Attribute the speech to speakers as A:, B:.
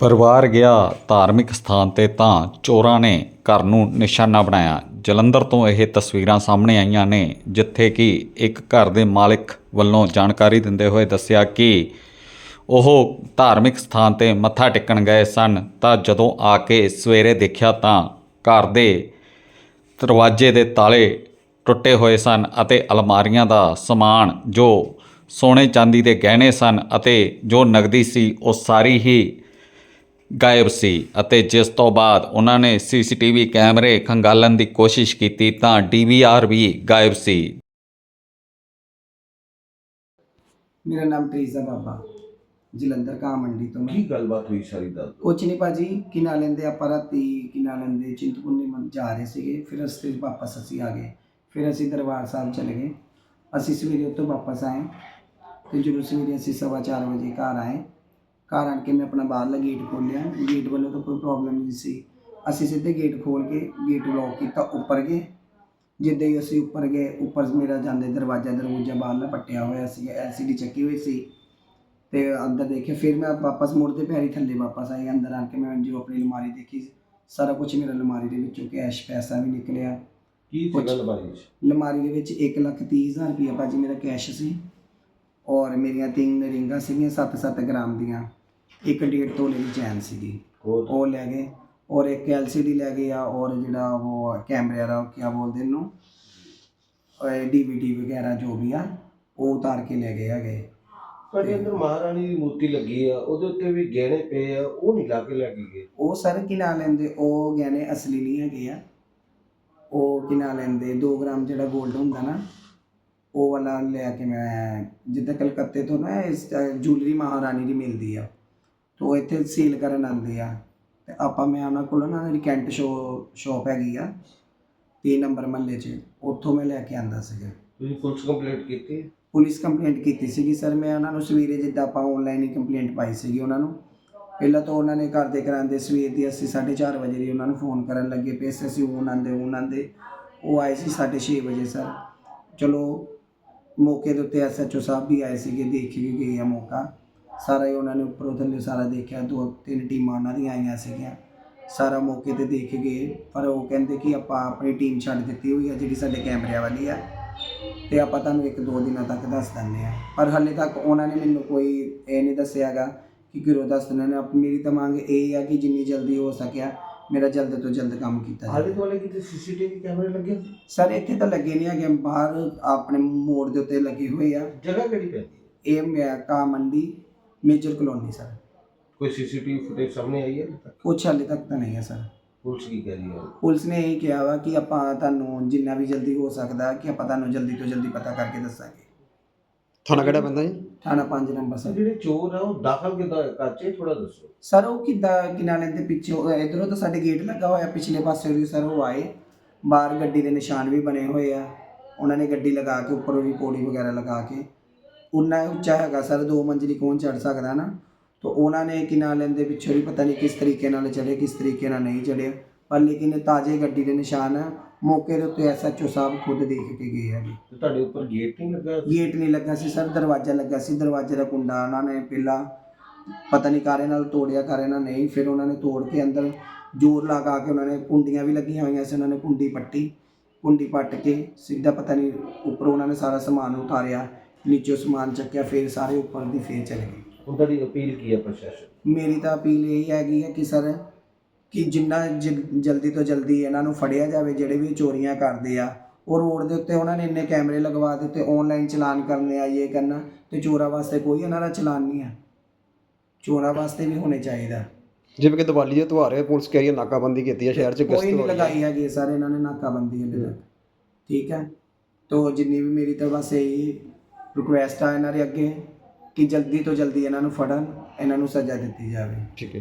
A: ਪਰਿਵਾਰ ਗਿਆ ਧਾਰਮਿਕ ਸਥਾਨ ਤੇ ਤਾਂ ਚੋਰਾਂ ਨੇ ਘਰ ਨੂੰ ਨਿਸ਼ਾਨਾ ਬਣਾਇਆ। ਜਲੰਧਰ ਤੋਂ ਇਹ ਤਸਵੀਰਾਂ ਸਾਹਮਣੇ ਆਈਆਂ ਨੇ, ਜਿੱਥੇ ਕਿ ਇੱਕ ਘਰ ਦੇ ਮਾਲਕ ਵੱਲੋਂ ਜਾਣਕਾਰੀ ਦਿੰਦੇ ਹੋਏ ਦੱਸਿਆ ਕਿ ਉਹ ਧਾਰਮਿਕ ਸਥਾਨ ਤੇ ਮੱਥਾ ਟੇਕਣ ਗਏ ਸਨ। ਤਾਂ ਜਦੋਂ ਆ ਕੇ ਸਵੇਰੇ ਦੇਖਿਆ ਤਾਂ ਘਰ ਦੇ ਦਰਵਾਜ਼ੇ ਦੇ ਤਾਲੇ ਟੁੱਟੇ ਹੋਏ ਸਨ ਅਤੇ ਅਲਮਾਰੀਆਂ ਦਾ ਸਮਾਨ ਜੋ ਸੋਨੇ ਚਾਂਦੀ ਦੇ ਗਹਿਣੇ ਸਨ ਅਤੇ ਜੋ ਨਗਦੀ ਸੀ, ਉਹ ਸਾਰੀ ਹੀ ਗਾਇਬ ਸੀ ਅਤੇ ਜਿਸ ਤੋਂ ਬਾਅਦ ਉਹਨਾਂ ਨੇ ਸੀਸੀਟੀਵੀ ਕੈਮਰੇ ਖੰਗਾਲਣ ਦੀ ਕੋਸ਼ਿਸ਼ ਕੀਤੀ ਤਾਂ ਡੀਵੀਆਰ ਵੀ ਗਾਇਬ ਸੀ।
B: ਮੇਰਾ ਨਾਮ ਤੇਜਾ ਬਾਬਾ। ਜਲੰਧਰ ਕਾ ਮੰਡੀ ਤੋਂ ਮੈਂ।
C: ਕੀ ਗੱਲਬਾਤ ਹੋਈ ਸਾਰੀ ਦੱਸ ਦਿਓ।
B: ਕੁਛ ਨਹੀਂ ਭਾਜੀ ਕੀ ਨਾਂ ਲੈਂਦੇ ਆਪਾਂ ਰਾਤੀ ਕੀ ਨਾਂ ਲੈਂਦੇ ਚਿੰਤਪੁਰਨੀ ਮੰਨ ਜਾ ਰਹੇ ਸੀਗੇ ਫਿਰ ਰਸਤੇ 'ਚ ਵਾਪਸ ਅਸੀਂ ਆ ਗਏ। ਫਿਰ ਅਸੀਂ ਦਰਬਾਰ ਸਾਹਿਬ ਚਲੇ ਗਏ। ਅਸੀਂ ਸਵੇਰੇ ਉੱਥੋਂ ਵਾਪਸ ਆਏ ਤੇ ਜਦੋਂ ਸਵੇਰੇ ਅਸੀਂ ਸਵਾ ਚਾਰ ਵਜੇ ਘਰ ਆਏ ਘਰ ਆਣ ਕੇ ਮੈਂ ਆਪਣਾ ਬਾਹਰਲਾ ਗੇਟ ਖੋਲ੍ਹਿਆ। ਗੇਟ ਵੱਲੋਂ ਤਾਂ ਕੋਈ ਪ੍ਰੋਬਲਮ ਨਹੀਂ ਸੀ। ਅਸੀਂ ਸਿੱਧੇ ਗੇਟ ਖੋਲ ਕੇ ਗੇਟ ਲੌਕ ਕੀਤਾ ਉੱਪਰ ਗਏ। ਜਿੱਦਾਂ ਹੀ ਅਸੀਂ ਉੱਪਰ ਗਏ ਉੱਪਰ ਮੇਰਾ ਜਾਂਦੇ ਦਰਵਾਜ਼ਾ ਦਰਵਾਜ਼ਾ ਬਾਹਰਲਾ ਪੱਟਿਆ ਹੋਇਆ ਸੀ ਐਲਸੀਡੀ ਚੱਕੀ ਹੋਈ ਸੀ। ਤੇ ਅੰਦਰ ਦੇਖਿਆ ਫਿਰ ਮੈਂ ਵਾਪਸ ਮੁੜਦੇ ਪੈਰੀ ਥੱਲੇ ਵਾਪਸ ਆਈ ਅੰਦਰ ਆ ਕੇ ਮੈਂ ਜੋ ਆਪਣੀ ਅਲਮਾਰੀ ਦੇਖੀ ਸਾਰਾ ਕੁਝ ਮੇਰਾ ਅਲਮਾਰੀ ਦੇ ਵਿੱਚੋਂ ਕੈਸ਼ ਪੈਸਾ ਵੀ ਨਿਕਲਿਆ।
C: ਕੀ ਸੀਗਾ ਲਬਾਰੀ ਚ
B: ਅਲਮਾਰੀ ਦੇ ਵਿੱਚ 1 ਲੱਖ ਤੀਹ ਹਜ਼ਾਰ ਰੁਪਏ ਭਾਜੀ ਮੇਰਾ ਕੈਸ਼ ਸੀ। ਔਰ ਮੇਰੀਆਂ ਤਿੰਨ ਰਿੰਗਾਂ ਸੀਗੀਆਂ 7-7 ਗ੍ਰਾਮ ਦੀਆਂ। ਇੱਕ ਡੇਢ ਤੋਲੇ ਦੀ ਚੈਨ ਸੀਗੀ।
C: ਹੋਰ?
B: ਉਹ ਲੈ ਗਏ ਔਰ ਇੱਕ ਐਲਸੀਡੀ ਲੈ ਗਏ ਆ ਔਰ ਜਿਹੜਾ ਉਹ ਕੈਮਰੇ ਦਾ ਕੀ ਬੋਲਦੇ ਇਹਨੂੰ? ਡੀਵੀਡੀ ਵਗੈਰਾ ਜੋ ਵੀ ਆ ਉਹ ਉਤਾਰ ਕੇ ਲੈ ਗਏ ਹੈਗੇ।
C: ਤੁਹਾਡੇ ਅੰਦਰ ਮਹਾਰਾਣੀ ਦੀ ਮੂਰਤੀ ਲੱਗੀ ਆ ਉਹਦੇ ਉੱਤੇ ਵੀ ਗਹਿਣੇ ਪਏ ਆ ਉਹ ਨਹੀਂ ਲਾ ਕੇ ਲੈ ਕੇ ਗਏ?
B: ਉਹ ਸਰ ਕੀ ਨਾਂ ਲੈਂਦੇ ਉਹ ਗਹਿਣੇ ਅਸਲੀ ਨਹੀਂ ਹੈਗੇ ਆ। ਉਹ ਕੀ ਨਾਂ ਲੈਂਦੇ 2 ਗ੍ਰਾਮ ਜਿਹੜਾ 골ਡ ਹੁੰਦਾ ਨਾ ਉਹ ਵਾਲਾ ਲੈ ਕੇ ਮੈਂ ਜਿੱਦਾਂ ਕਲਕੱਤੇ ਤੋਂ ਨਾ ਇਸ ਜੁਐਲਰੀ ਮਹਾਰਾਣੀ ਦੀ ਮਿਲਦੀ ਆ। ਤੋਂ ਇੱਥੇ ਸੀਲ ਕਰਨ ਆਉਂਦੇ ਆ। ਤੇ ਆਪਾਂ ਮੈਂ ਉਹਨਾਂ ਕੋਲ ਨਾ ਮੇਰੀ ਕੈਂਟ ਸ਼ੋ ਸ਼ੋਪ ਹੈਗੀ ਆ 3 ਨੰਬਰ ਮਹੱਲੇ 'ਚ ਉੱਥੋਂ ਮੈਂ ਲੈ ਕੇ ਆਂਦਾ ਸੀਗਾ।
C: ਤੁਸੀਂ ਪੁਲਿਸ ਕੰਪਲੇਂਟ ਕੀਤੀ?
B: ਪੁਲਿਸ ਕੰਪਲੇਂਟ ਕੀਤੀ ਸੀਗੀ ਸਰ ਮੈਂ ਉਹਨਾਂ ਨੂੰ ਸਵੇਰੇ ਜਿੱਦਾਂ ਆਪਾਂ ਆਨਲਾਈਨ ਹੀ ਕੰਪਲੇਂਟ ਪਾਈ ਸੀਗੀ ਉਹਨਾਂ ਨੂੰ। ਪਹਿਲਾਂ ਤਾਂ ਉਹਨਾਂ ਨੇ ਘਰ ਦੇ ਕਰਾਂਦੇ ਸਵੇਰ ਦੀ ਅਸੀਂ 4:30 ਵਜੇ ਦੀ ਉਹਨਾਂ ਨੂੰ ਫੋਨ ਕਰਨ ਲੱਗੇ ਪਏ ਸੀ ਅਸੀਂ ਹੁਣ ਆਂਦੇ ਹੁਣ ਆਂਦੇ ਉਹ ਆਏ ਸੀ 6:30 ਵਜੇ ਸਰ। ਚਲੋ ਮੌਕੇ ਦੇ ਉੱਤੇ ਐਸਐਚਓ ਸਾਹਿਬ ਵੀ ਆਏ ਸੀਗੇ ਦੇਖ ਕੇ ਗਏ ਆ ਮੌਕਾ। ਸਾਰਾ ਹੀ ਉਹਨਾਂ ਨੇ ਉੱਪਰੋਂ ਥੱਲੇ ਸਾਰਾ ਦੇਖਿਆ ਦੋ ਤਿੰਨ ਟੀਮਾਂ ਉਹਨਾਂ ਦੀਆਂ ਆਈਆਂ ਸੀਗੀਆਂ। ਸਾਰਾ ਮੌਕੇ ਤੇ ਦੇਖ ਗਏ ਪਰ ਉਹ ਕਹਿੰਦੇ ਕਿ ਆਪਾਂ ਆਪਣੀ ਟੀਮ ਛੱਡ ਦਿੱਤੀ ਹੋਈ ਆ ਜਿਹੜੀ ਸਾਡੇ ਕੈਮਰਿਆਂ ਵਾਲੀ ਆ। ਤੇ ਆਪਾਂ ਤੁਹਾਨੂੰ ਇੱਕ ਦੋ ਦਿਨਾਂ ਤੱਕ ਦੱਸ ਦਿੰਦੇ ਆ। ਪਰ ਹਾਲੇ ਤੱਕ ਉਹਨਾਂ ਨੇ ਮੈਨੂੰ ਕੋਈ ਇਹ ਨਹੀਂ ਦੱਸਿਆਗਾ ਕਿ ਕਿਰੋ ਦੱਸ ਦਿੰਦੇ ਨੇ। ਆਪ- ਮੇਰੀ ਤਾਂ ਮੰਗ ਇਹ ਆ ਕਿ ਜਿੰਨੀ ਜਲਦੀ ਹੋ ਸਕਿਆ ਮੇਰਾ ਜਲਦ ਤੋਂ ਜਲਦ ਕੰਮ ਕੀਤਾ
C: ਹਾਲੇ
B: ਜਾਵੇ
C: ਤੁਹਾਡੇ ਕਿਤੇ ਸੀਸੀਟੀਵੀ ਕੈਮਰੇ ਲੱਗੇ?
B: ਸਰ ਇੱਥੇ ਤਾਂ ਲੱਗੇ ਨਹੀਂ ਹੈਗੇ ਬਾਹਰ ਆਪਣੇ ਮੋੜ ਦੇ ਉੱਤੇ ਲੱਗੇ ਹੋਏ ਆ।
C: ਜਗ੍ਹਾ ਕਿਹੜੀ ਪੈਂਦੀ? ਹੈ
B: ਇਹ ਮੈਂ ਕਾ ਮੰਡੀ ਮੇਜਰ ਕਲੋਨੀ ਸਰ।
C: ਕੋਈ ਸੀਸੀਟੀਵੀ ਫੁਟੇਜ ਸਾਹਮਣੇ ਆਈ ਹੈ ਤੱਕ?
B: ਕੁਛ ਹਾਲੇ ਤੱਕ ਤਾਂ ਨਹੀਂ ਹੈ ਸਰ।
C: ਪੁਲਿਸ ਕੀ ਕਹਿ ਰਹੀ ਹੈ?
B: ਪੁਲਿਸ ਨੇ ਇਹ ਕਿਹਾ ਵਾ ਕਿ ਆਪਾਂ ਤੁਹਾਨੂੰ ਜਿੰਨਾ ਵੀ ਜਲਦੀ ਹੋ ਸਕਦਾ ਕਿ ਆਪਾਂ ਤੁਹਾਨੂੰ ਜਲਦੀ ਤੋਂ ਜਲਦੀ ਪਤਾ ਕਰਕੇ ਦੱਸਾਂਗੇ।
D: ਥਾਣਾ ਕਿਹੜਾ ਪੈਂਦਾ ਜੀ?
B: ਥਾਣਾ 5 ਨੰਬਰ
C: ਸਰ। ਜਿਹੜੇ ਚੋਰ ਆ ਉਹ ਦਾਖਲ ਕਿੱਦਾਂ ਹੋਏ? ਘਰ 'ਚ ਥੋੜਾ ਦੱਸੋ।
B: ਸਰ ਉਹ ਕਿੱਦਾਂ ਕਿਨਾਰੇ ਦੇ ਪਿੱਛੇ ਇਧਰੋਂ ਤਾਂ ਸਾਡੇ ਗੇਟ ਲੱਗਾ ਹੋਇਆ ਪਿਛਲੇ ਪਾਸੇ ਵੀ ਸਰ ਉਹ ਆਏ। ਬਾਹਰ ਗੱਡੀ ਦੇ ਨਿਸ਼ਾਨ ਵੀ ਬਣੇ ਹੋਏ ਆ। ਉਹਨਾਂ ਨੇ ਗੱਡੀ ਲਗਾ ਕੇ ਉੱਪਰ ਵੀ ਪੌੜੀ ਵਗੈਰਾ ਲਗਾ ਕੇ। ਉਨਾ ਉੱਚਾ ਹੈਗਾ ਸਰ ਦੋ ਮੰਜ਼ਲੀ ਕੌਣ ਚੜ ਸਕਦਾ ਨਾ? ਤਾਂ ਉਹਨਾਂ ਨੇ ਕਿਨਾਂ ਲੈਂਦੇ ਪਿੱਛੋਂ ਵੀ ਪਤਾ ਨਹੀਂ ਕਿਸ ਤਰੀਕੇ ਨਾਲ ਚੜੇ ਕਿਸ ਤਰੀਕੇ ਨਾਲ ਨਹੀਂ ਚੜੇ ਪਰ ਲੇਕਿਨ ਇਹ ਤਾਜ਼ੇ ਗੱਡੀ ਦੇ ਨਿਸ਼ਾਨ ਆ ਮੌਕੇ ਦੇ ਉੱਤੇ ਐਸਐਚਓ ਸਾਹਿਬ ਖੁਦ ਦੇਖ ਕੇ ਗਏ ਹੈਗੇ
C: ਤੇ ਤੁਹਾਡੇ ਉੱਪਰ ਗੇਟ ਨਹੀਂ ਲੱਗਾ
B: ਗੇਟ ਨਹੀਂ ਲੱਗਾ ਸੀ ਸਰ ਦਰਵਾਜ਼ਾ ਲੱਗਾ ਸੀ ਦਰਵਾਜ਼ੇ ਦਾ ਕੁੰਡਾ ਉਹਨਾਂ ਨੇ ਪਹਿਲਾਂ ਪਤਾ ਨਹੀਂ ਕਾਰੇ ਨਾਲ ਤੋੜਿਆ ਕਾਰੇ ਨਾਲ ਨਹੀਂ ਫਿਰ ਉਹਨਾਂ ਨੇ ਤੋੜ ਕੇ ਅੰਦਰ ਜ਼ੋਰ ਲਗਾ ਕੇ ਉਹਨਾਂ ਨੇ ਕੁੰਡੀਆਂ ਵੀ ਲੱਗੀਆਂ ਹੋਈਆਂ ਸੀ ਉਹਨਾਂ ਨੇ ਕੁੰਡੀ ਪੱਟੀ ਕੁੰਡੀ ਪੱਟ ਕੇ ਸਿੱਧਾ ਪਤਾ ਨਹੀਂ ਉੱਪਰੋਂ ਉਹਨਾਂ ਨੇ ਸਾਰਾ ਸਮਾਨ ਉਤਾਰਿਆ। ਨੀਚੇ ਸਮਾਨ ਚੱਕਿਆ ਫਿਰ ਸਾਰੇ ਉੱਪਰ ਦੀ ਫੇਰ ਚਲੇ ਗਏ।
C: ਹੁਣ ਤੁਹਾਡੀ ਅਪੀਲ ਕੀ ਹੈ ਪ੍ਰਸ਼ਾਸਨ?
B: ਮੇਰੀ ਤਾਂ ਅਪੀਲ ਇਹ ਹੈਗੀ ਹੈ ਕਿ ਸਰ ਕਿ ਜਿੰਨਾ ਜ- ਜਲਦੀ ਤੋਂ ਜਲਦੀ ਇਹਨਾਂ ਨੂੰ ਫੜਿਆ ਜਾਵੇ ਜਿਹੜੇ ਵੀ ਚੋਰੀਆਂ ਕਰਦੇ ਆ ਉਹ ਰੋਡ ਦੇ ਉੱਤੇ ਉਹਨਾਂ ਨੇ ਇੰਨੇ ਕੈਮਰੇ ਲਗਵਾ ਦਿੱਤੇ ਆਨਲਾਈਨ ਚਲਾਨ ਕਰਨੇ ਆ ਇਹ ਕਰਨਾ ਤੇ ਚੋਰਾਂ ਵਾਸਤੇ ਕੋਈ ਇਹਨਾਂ ਦਾ ਚਲਾਨ ਨਹੀਂ ਆ। ਚੋਰਾਂ ਵਾਸਤੇ ਵੀ ਹੋਣੇ ਚਾਹੀਦਾ।
D: ਜਿਵੇਂ ਕਿ ਦੀਵਾਲੀ ਦੇ ਤਿਉਹਾਰ ਹੈ ਪੁਲਿਸ ਕਹਿ ਰਹੀ ਹੈ ਨਾਕਾਬੰਦੀ ਕੀਤੀ ਹੈ ਸ਼ਹਿਰ 'ਚ ਗਸ਼ਤ
B: ਕੋਈ ਨਹੀਂ
D: ਹੋ
B: ਲਗਾਈ ਹੈਗੀ ਸਰ ਇਹਨਾਂ ਨੇ ਨਾਕਾਬੰਦੀ ਹਲੇ ਤੱਕ। ਠੀਕ ਹੈ? ਤੋ ਜਿੰਨੀ ਵੀ ਮੇਰੀ ਤਾਂ ਬਸ ਇਹੀ ਰਿਕੁਐਸਟ ਆ ਇਹਨਾਂ ਦੇ ਅੱਗੇ ਕਿ ਜਲਦੀ ਤੋਂ ਜਲਦੀ ਇਹਨਾਂ ਨੂੰ ਫੜਨ, ਇਹਨਾਂ ਨੂੰ ਸਜ਼ਾ ਦਿੱਤੀ ਜਾਵੇ।
D: ਠੀਕ ਹੈ।